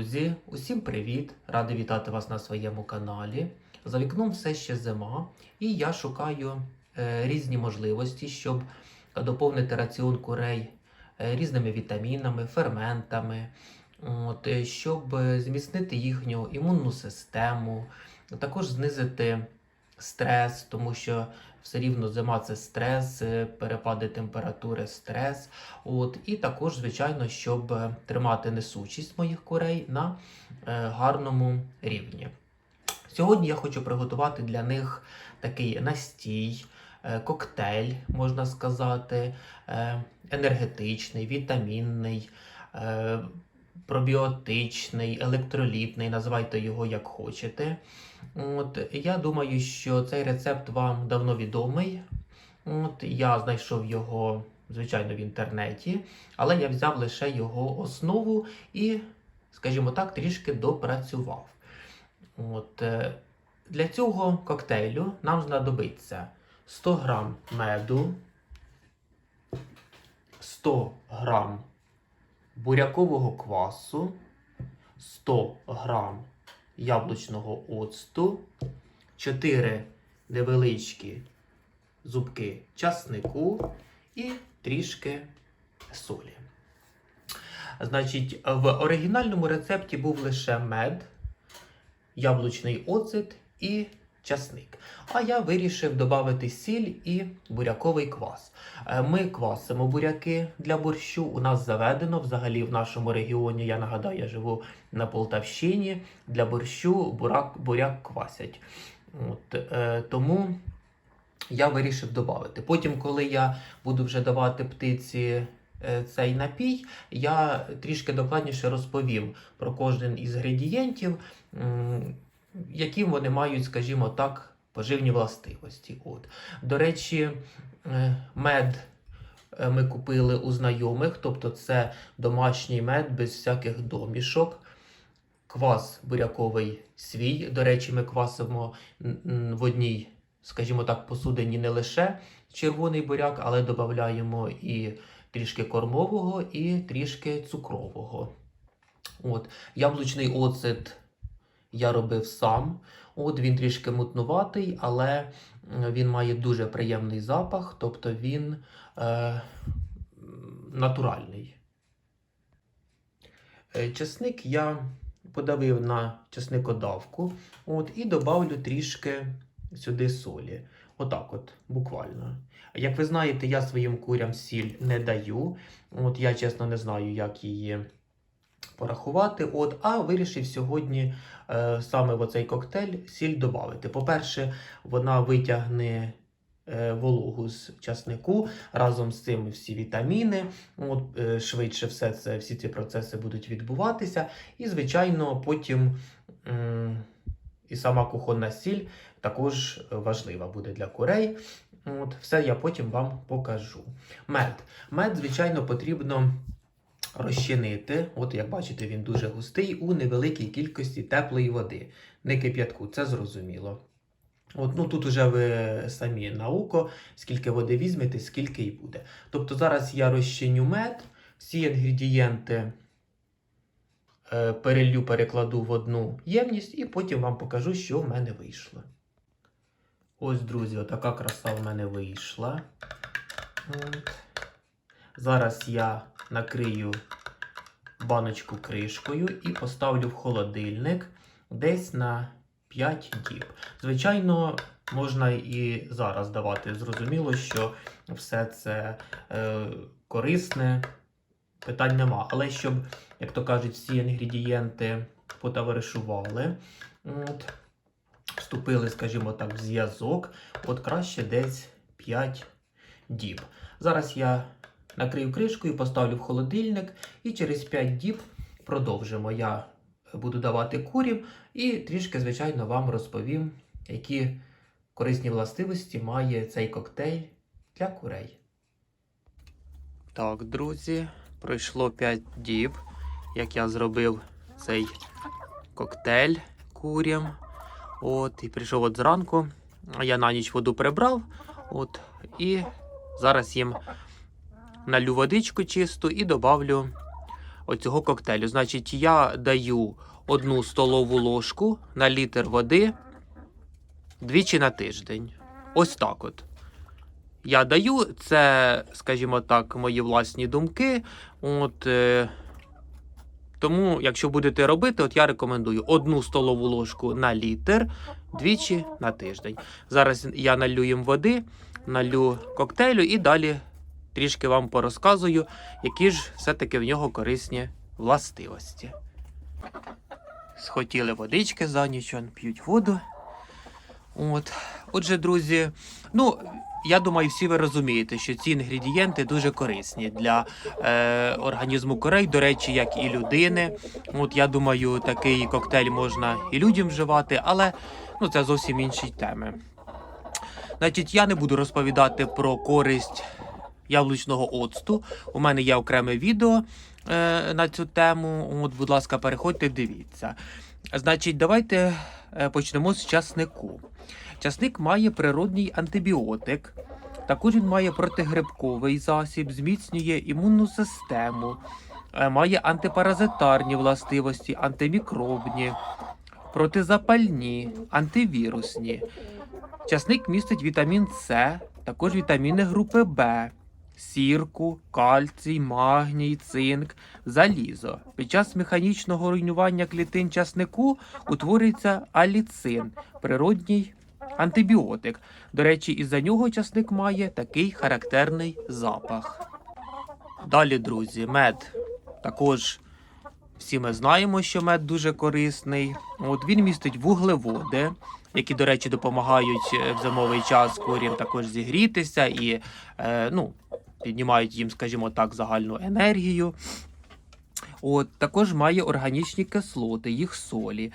Друзі, усім привіт! Радий вітати вас на своєму каналі. За вікном все ще зима, і я шукаю е, різні можливості, щоб доповнити раціон курей е, різними вітамінами, ферментами, от, е, щоб зміцнити їхню імунну систему, також знизити стрес, тому що все рівно зима це стрес, е, перепади температури, стрес. От, і також, звичайно, щоб е, тримати несучість моїх курей на е, гарному рівні. Сьогодні я хочу приготувати для них такий настій, коктейль, можна сказати, енергетичний, вітамінний, пробіотичний, електролітний, називайте його як хочете. От, я думаю, що цей рецепт вам давно відомий. От, я знайшов його, звичайно, в інтернеті, але я взяв лише його основу і, скажімо так, трішки допрацював. От, е, для цього коктейлю нам знадобиться 100 грам меду, 100 грам бурякового квасу, 100 грам яблучного оцту, 4 невеличкі зубки часнику і трішки солі. Значить, в оригінальному рецепті був лише мед, яблучний оцет і часник. А я вирішив додати сіль і буряковий квас. Е, Ми квасимо буряки для борщу. У нас заведено взагалі в нашому регіоні. Я нагадаю, я живу на Полтавщині. Для борщу бурак, буряк квасять. От, е, тому я вирішив додати. Потім, коли я буду вже давати птиці е, цей напій, я трішки докладніше розповім про кожен із інгредієнтів, м, яким вони мають, скажімо так, поживні властивості. От. До речі, е, мед е, ми купили у знайомих, тобто це домашній мед без всяких домішок. Квас буряковий свій. До речі, ми квасимо в одній, скажімо так, посудині не лише червоний буряк, але додаємо і трішки кормового, і трішки цукрового. От. Яблучний оцет я робив сам. От він трішки мутнуватий, але він має дуже приємний запах, тобто він е, натуральний. Е, Чесник я подавив на чесникодавку от, і добавлю трішки сюди солі. Отак от, буквально. Як ви знаєте, я своїм курям сіль не даю. От я чесно не знаю, як її порахувати. От, а вирішив сьогодні е, саме в оцей коктейль сіль додати. По-перше, вона витягне е, вологу з часнику, разом з цим всі вітаміни. От, е, швидше все це, всі ці процеси будуть відбуватися. І, звичайно, потім і сама кухонна сіль також важлива буде для курей. От, все я потім вам покажу. Мед. Мед, звичайно, потрібно розчинити. От, як бачите, він дуже густий у невеликій кількості теплої води. Не кип'ятку, це зрозуміло. От, ну Тут уже ви самі науко, скільки води візьмете, скільки і буде. Тобто зараз я розчиню мед, всі інгредієнти е, перелью, перекладу в одну ємність і потім вам покажу, що в мене вийшло. Ось, друзі, отака краса в мене вийшла. От. Зараз я накрию баночку кришкою і поставлю в холодильник десь на 5 діб. Звичайно, можна і зараз давати. Zрозуміло, що все це е, корисне, питань нема. Але щоб, як то кажуть, всі інгредієнти потоваришували, от, вступили, скажімо так, в зв'язок, от краще десь 5 діб. Зараз я накрию кришкою, поставлю в холодильник і через 5 діб продовжимо. Я буду давати курям і трішки, звичайно, вам розповім, які корисні властивості має цей коктейль для курей. Так, друзі, пройшло 5 діб, як я зробив цей коктейль курям. От, і прийшов от зранку. Я на ніч воду прибрав. От, і зараз їм налю водичку чисту і добавлю оцього коктейлю. Значить, я даю одну столову ложку на літр води двічі на тиждень. Ось так от. Я даю, це, скажімо так, мої власні думки. От, е, тому, якщо будете робити, от я рекомендую одну столову ложку на літр двічі на тиждень. Зараз я налью їм води, налью коктейлю і далі трішки вам порозказую, які ж все-таки в нього корисні властивості. Схотіли водички за ніч, п'ють воду. От. Отже, друзі, ну. Я думаю, всі ви розумієте, що ці інгредієнти дуже корисні для е, організму корей, до речі, як і людини. От я думаю, такий коктейль можна і людям вживати, але ну, це зовсім інші теми. Значить, я не буду розповідати про користь яблучного оцту. У мене є окреме відео е, на цю тему. От, будь ласка, переходьте, дивіться. Значить, давайте е, почнемо з часнику. Часник має природній антибіотик. Також він має протигрибковий засіб, зміцнює імунну систему, е, має антипаразитарні властивості, антимікробні, протизапальні, антивірусні. Часник містить вітамін С, також вітаміни групи Б, сірку, кальцій, магній, цинк, залізо. Під час механічного руйнування клітин часнику утворюється аліцин, природній антибіотик. До речі, із-за нього часник має такий характерний запах. Далі, друзі, мед також. Всі ми знаємо, що мед дуже корисний. От він містить вуглеводи, які, до речі, допомагають е, в зимовий час курям також зігрітися і е, ну, піднімають їм, скажімо так, загальну енергію. От, також має органічні кислоти, їх солі,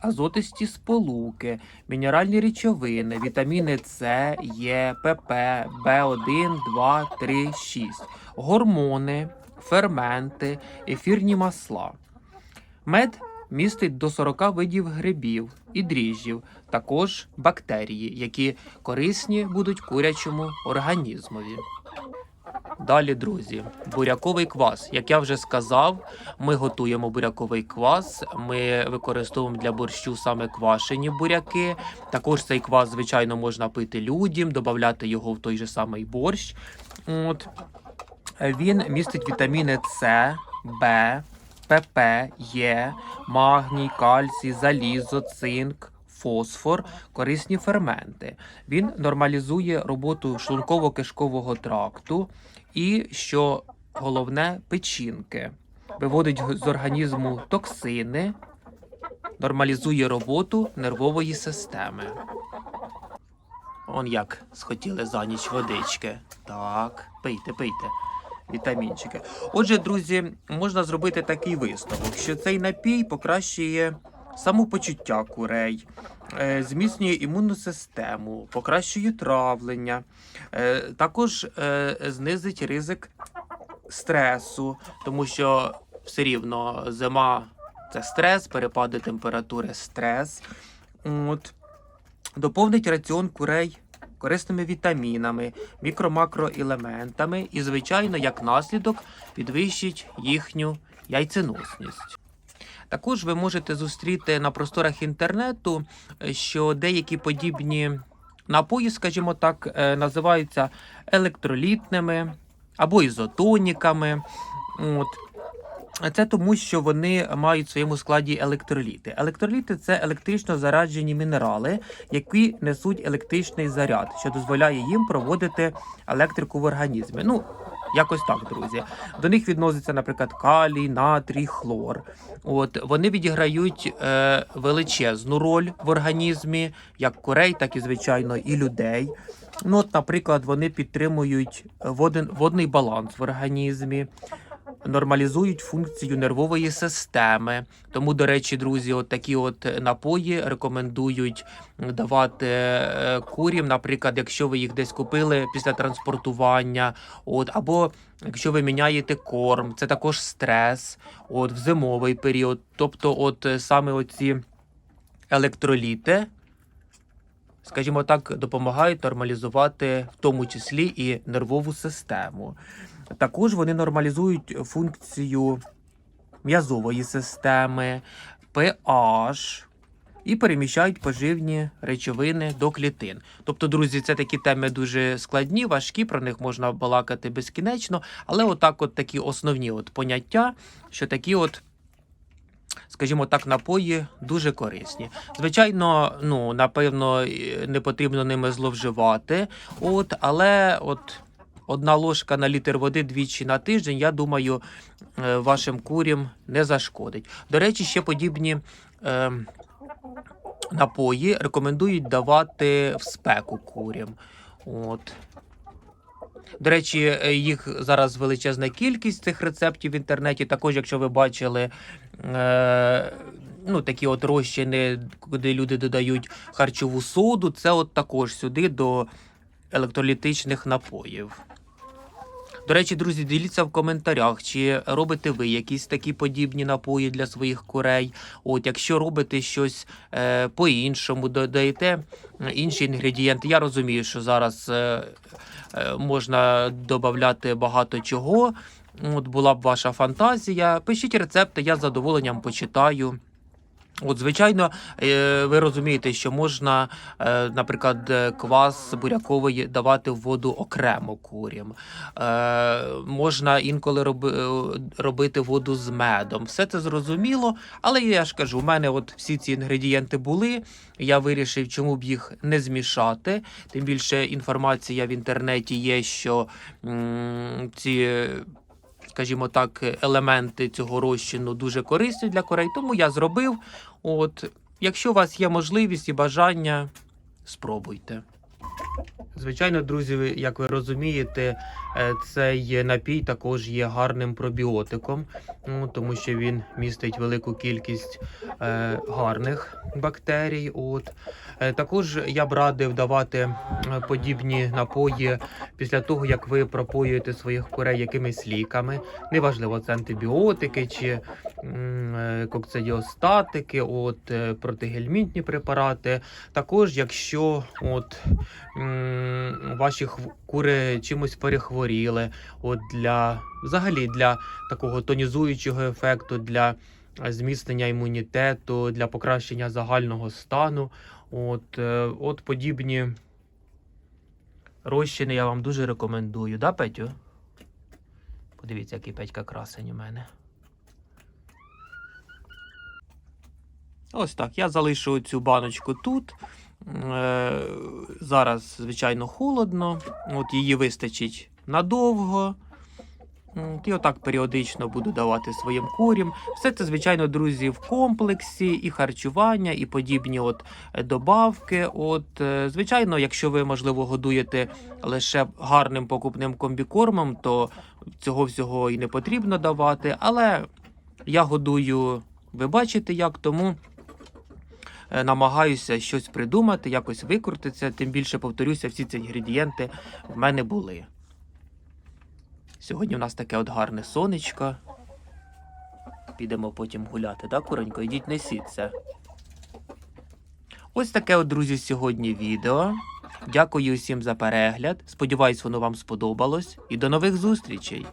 азотисті сполуки, мінеральні речовини, вітаміни С, Е, ПП, В1, 2, 3, 6, гормони, ферменти, ефірні масла. Мед містить до 40 видів грибів і дріжджів, також бактерії, які корисні будуть курячому організмові. Далі, друзі, буряковий квас. Як я вже сказав, ми готуємо буряковий квас. Ми використовуємо для борщу саме квашені буряки. Також цей квас, звичайно, можна пити людям, додати його в той же самий борщ. От. Він містить вітаміни С, Б, ПП, Е, магній, кальцій, залізо, цинк. Фосфор, корисні ферменти. Він нормалізує роботу шлунково-кишкового тракту і, що головне, печінки. Виводить з організму токсини, нормалізує роботу нервової системи. Он як схотіли за ніч водички. Так, пийте, пийте. Вітамінчики. Отже, друзі, можна зробити такий висновок, що цей напій покращує самопочуття курей, зміцнює імунну систему, покращує травлення, е, також е, знизить ризик стресу, тому що все рівно зима це стрес, перепади температури, стрес. От. Доповнить раціон курей корисними вітамінами, мікро-макроелементами і, звичайно, як наслідок підвищить їхню яйценосність. Також ви можете зустріти на просторах інтернету, е, що деякі подібні напої, скажімо так, е, називаються електролітними або ізотоніками. От. Це тому, що вони мають в своєму складі електроліти. Електроліти це електрично зараджені мінерали, які несуть електричний заряд, що дозволяє їм проводити електрику в організмі. Ну, якось так, друзі. До них відноситься, наприклад, калій, натрій, хлор. От вони відіграють е, величезну роль в організмі, як курей, так і звичайно і людей. Ну, от, наприклад, вони підтримують воден, водний баланс в організмі нормалізують функцію нервової системи. Тому, до речі, друзі, от такі от напої рекомендують давати е, курям, наприклад, якщо ви їх десь купили після транспортування, от або якщо ви міняєте корм, це також стрес, от в зимовий період. Тобто, от е, саме оці електроліти. Скажімо так, допомагають нормалізувати в тому числі і нервову систему. Також вони нормалізують функцію м'язової системи, pH і переміщають поживні речовини до клітин. Тобто, друзі, це такі теми дуже складні, важкі, про них можна балакати безкінечно, але отак, от такі основні от поняття, що такі от. Скажімо так, напої дуже корисні. Звичайно, ну напевно, не потрібно ними зловживати. От, але от одна ложка на літр води двічі на тиждень, я думаю, е, вашим курям не зашкодить. До речі, ще подібні е, напої рекомендують давати в спеку курям. От. До речі, е, їх зараз величезна кількість цих рецептів в інтернеті. Також, якщо ви бачили е, ну, такі от розчини, куди люди додають харчову соду, це от також сюди до електролітичних напоїв. До речі, друзі, діліться в коментарях, чи робите ви якісь такі подібні напої для своїх курей. От, якщо робите щось е, по-іншому, додаєте інші інгредієнти. Я розумію, що зараз е, е, можна додати багато чого. От була б ваша фантазія. Пишіть рецепти, я з задоволенням почитаю. От, звичайно, е, ви розумієте, що можна, е, наприклад, е, квас буряковий давати в воду окремо курям. Можна інколи робити воду з медом. Все це зрозуміло, але я ж кажу, у мене от всі ці інгредієнти були. Я вирішив, чому б їх не змішати. Тим більше інформація в інтернеті є, що ці скажімо так, елементи цього розчину дуже корисні для корей, тому я зробив. От, якщо у вас є можливість і бажання, спробуйте. Звичайно, друзі, як ви розумієте, е, цей напій також є гарним пробіотиком, ну, тому що він містить велику кількість е, гарних бактерій. От. Е, також я б радив давати е, подібні напої після того, як ви пропоюєте своїх курей якимись ліками. Неважливо, це антибіотики чи е, кокцидіостатики, от, протигельмінтні препарати. Також, якщо от, ваші кури чимось перехворіли, от для взагалі для такого тонізуючого ефекту, для зміцнення імунітету, для покращення загального стану. От, е, от подібні розчини я вам дуже рекомендую, да, Петю? Подивіться, який Петька красень у мене. Ось так. Я залишу цю баночку тут. Е, зараз, звичайно, холодно. От її вистачить надовго. І отак періодично буду давати своїм курям. Все це, звичайно, друзі, в комплексі, і харчування, і подібні от е, добавки. От, е, звичайно, якщо ви, можливо, годуєте лише гарним покупним комбікормом, то цього всього і не потрібно давати. Але я годую, ви бачите, як тому. Е, Намагаюся щось придумати, якось викрутитися. Тим більше повторюся, всі ці інгредієнти в мене були. Сьогодні у нас таке от гарне сонечко. Підемо потім гуляти, да, куронько? Ідіть несіться. Ось таке от, друзі, сьогодні відео. Дякую усім за перегляд. Сподіваюсь, воно вам сподобалось. І до нових зустрічей!